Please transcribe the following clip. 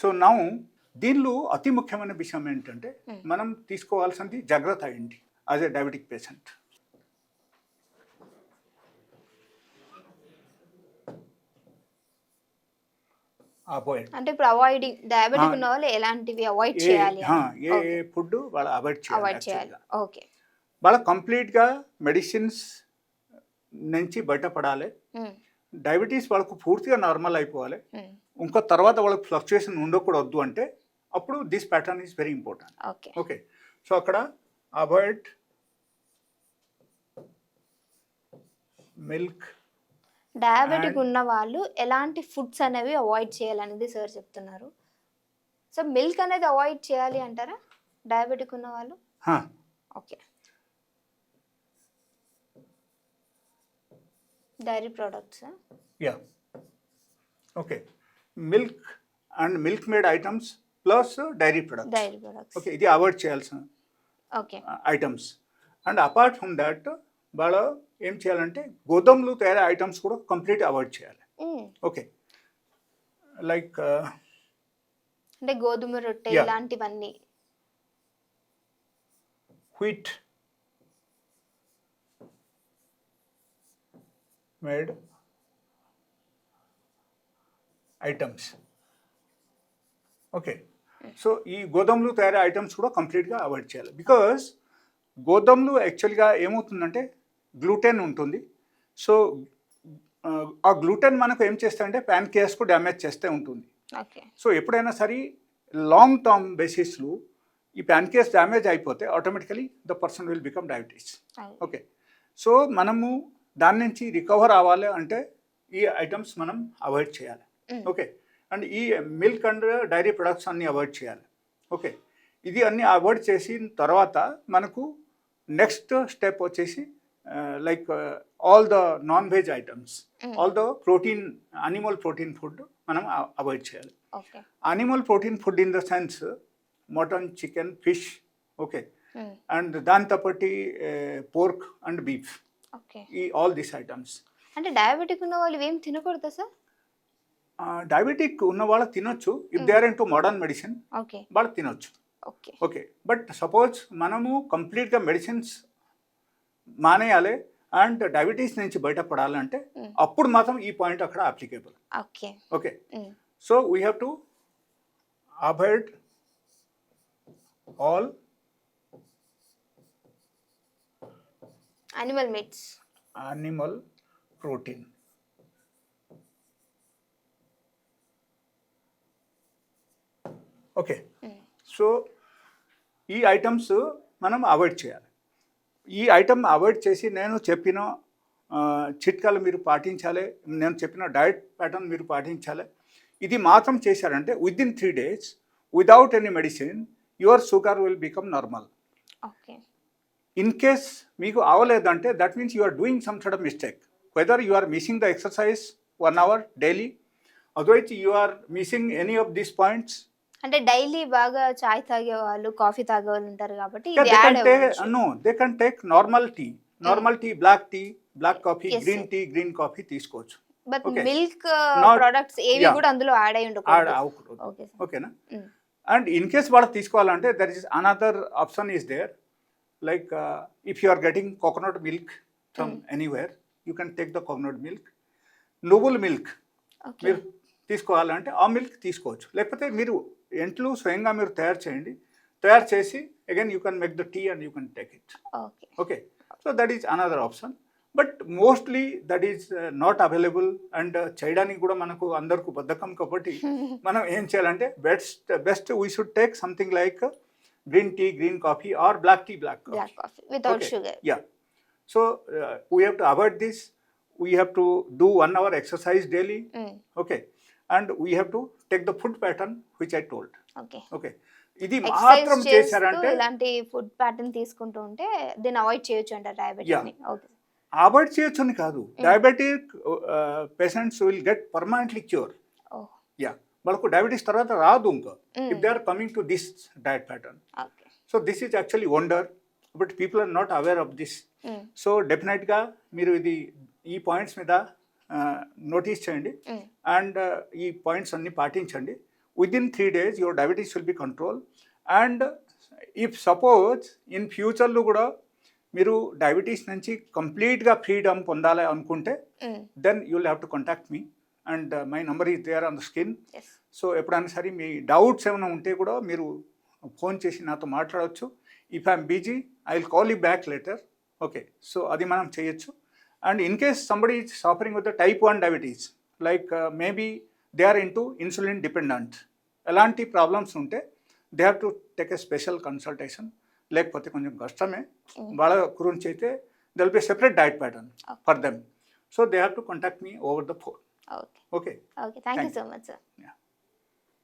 So now దీనిలో అతి ముఖ్యమైన విషయం ఏంటంటే Hmm. మనం తీసుకోవాల్సింది జాగ్రత్త ఏంటి యాజ్ ఎ డయాబెటిక్ పేషెంట్ అంటే ఇప్పుడు అవాయిడింగ్ డయాబెటిక్. ఉన్న వాళ్ళు ఎలాంటివి అవాయిడ్ చేయాలి? ఏ ఫుడ్ వాళ్ళు అవాయిడ్ చేయాలి అవాయిడ్ చేయాలి. ఓకే వాళ్ళ కంప్లీట్గా మెడిసిన్స్ నుంచి బయటపడాలి. డయాబెటీస్ వాళ్ళకు పూర్తిగా నార్మల్ అయిపోవాలి. ఇంకో తర్వాత వాళ్ళకి ఫ్లక్చుయేషన్ ఉండకూడదు అంటే అప్పుడు this pattern is very important. Okay. Okay. So అక్కడ అవాయిడ్ మిల్క్ డయాబెటిక్ ఉన్న వాళ్ళు ఎలాంటి ఫుడ్స్ అనేవి అవాయిడ్ చేయాలనేది సార్ చెప్తున్నారు. సో మిల్క్ అనేది అవాయిడ్ చేయాలి అంటారా? డయాబెటిక్ ఉన్న వాళ్ళు? Okay. Dairy products. Yeah okay milk and milk made items plus dairy products dairy products okay ఇది అవాయిడ్ చేయాల్సిన okay items and apart from that వాళ్ళు ఏం చేయాలంటే గోధుమలు తయారీ ఐటమ్స్ కూడా కంప్లీట్ అవాయిడ్ చేయాలి. ఓకే లైక్ అంటే గోధుమ రొట్టె. ఇలాంటివన్నీ. Wheat. Made items okay so ఈ గోధుమలు తయారీ ఐటమ్స్ కూడా కంప్లీట్గా అవాయిడ్ చేయాలి. బికాస్ గోధుమలు యాక్చువల్గా ఏమవుతుందంటే గ్లూటెన్ ఉంటుంది. సో ఆ గ్లూటెన్ మనకు ఏం చేస్తాయంటే ప్యాన్ కేస్కు డ్యామేజ్ చేస్తే ఉంటుంది. సో ఎప్పుడైనా సరే లాంగ్ టర్మ్ బేసిస్లో ఈ ప్యాన్కేస్ డ్యామేజ్ అయిపోతే automatically the person will become diabetes okay so మనము దాని నుంచి రికవర్ అవ్వాలి అంటే ఈ ఐటమ్స్ మనం అవాయిడ్ చేయాలి. ఓకే అండ్ ఈ మిల్క్ అండ్ డైరీ ప్రొడక్ట్స్ అన్ని అవాయిడ్ చేయాలి. ఓకే ఇది అన్ని అవాయిడ్ చేసిన తర్వాత మనకు నెక్స్ట్ స్టెప్ వచ్చేసి like all the non veg items all the protein animal protein food మనం అవాయిడ్ చేయాలి. Animal protein food in the sense mutton chicken fish okay and దాంతో పాటి పోర్క్ అండ్ బీఫ్ ఈ ఆల్ దీస్ ఐటమ్స్. అంటే diabetic ఉన్న వాళ్ళు ఏం తినకూడదా సార్? డయాబెటిక్ ఉన్న వాళ్ళు తినొచ్చు. If they are into modern medicine వాళ్ళు తినొచ్చు. ఓకే. ఓకే. బట్ సపోజ్ మనము కంప్లీట్గా మెడిసిన్స్ మానేయాలి అండ్ డయాబెటీస్ నుంచి బయటపడాలంటే. అప్పుడు మాత్రం ఈ పాయింట్ అక్కడ applicable okay. Okay. So we have to avoid all animal meats animal protein. Okay so ఈ ఐటమ్స్ మనం అవాయిడ్ చేయాలి. ఈ ఐటమ్ అవాయిడ్ చేసి నేను చెప్పిన చిట్కాలు మీరు పాటించాలి. నేను చెప్పిన డయట్ ప్యాటర్న్ మీరు పాటించాలి. ఇది మాత్రం చేశారంటే within three days without any medicine your sugar will become normal in case మీకు అవ్వలేదంటే that means you are doing some sad mistake whether you are missing the exercise one hour daily otherwise you are missing any of these points అంటే daily బాగా చాయ్ తాగే వాళ్ళు coffee తాగే వాళ్ళు ఉంటారు కాబట్టి no they can take normal tea normal tea black tea black coffee green. Tea green coffee తీసుకోవచ్చు. బట్. మిల్క్ ప్రొడక్ట్స్ ఏవి. కూడా అందులో యాడ్ అయి ఉండకూడదు. ఓకేనా. అండ్ ఇన్ కేస్ వాళ్ళకి తీసుకోవాలంటే there is another option is there like if you are getting coconut milk from anywhere you can take the coconut milk నువ్వుల మిల్క్ మీరు తీసుకోవాలంటే ఆ మిల్క్ తీసుకోవచ్చు. లేకపోతే మీరు ఇంట్లో స్వయంగా మీరు తయారు చేయండి. తయారు చేసి again you can make the tea and you can take it okay so that is another option but mostly that is not available and uh, చేయడానికి కూడా మనకు అందరికి బద్ధకం కాబట్టి మనం ఏం చేయాలంటే best best we should take something like green tea green coffee or black tea black black coffee without sugar yeah so we have to avoid this we have to do one hour exercise daily okay and we have to take the food pattern which I told okay okay ఇది exercise మాత్రం చేస్తూ చేశారంటే ఇలాంటి food pattern తీసుకుంటూ ఉంటే దీన్ని avoid చేయొచ్చు అంటారు ఓకే అవాయిడ్ చేయొచ్చు అని కాదు. Diabetic patients will get permanently cure yeah వాళ్ళకు డయాబెటీస్ తర్వాత రాదు ఇంకా. If they are coming to this diet pattern so this is actually wonder but people are not aware of this so డెఫినెట్గా మీరు ఇది ఈ పాయింట్స్ మీద నోటీస్ చేయండి. అండ్ ఈ పాయింట్స్ అన్ని పాటించండి. Within three days your diabetes will be controlled. And if suppose in ఫ్యూచర్లో కూడా మీరు డయాబెటీస్ నుంచి కంప్లీట్గా ఫ్రీడమ్ పొందాలి అనుకుంటే then you will have to contact me and my number is there on the screen yes so ఎప్పుడైనా సరే మీ doubts ఏమైనా ఉంటే కూడా మీరు ఫోన్ చేసి నాతో మాట్లాడవచ్చు if I'm busy I will call you back later okay so అది మనం చేయొచ్చు. And in case somebody is suffering with the type one diabetes like maybe they are into insulin dependent ఎలాంటి ప్రాబ్లమ్స్ ఉంటే they have to take a special consultation లేకపోతే కొంచెం కష్టమే. వాళ్ళ గురించి అయితే they'll be separate diet pattern for them so they have to contact me over the phone Okay. Okay. Okay. Thank, Thank you so much, sir. Yeah.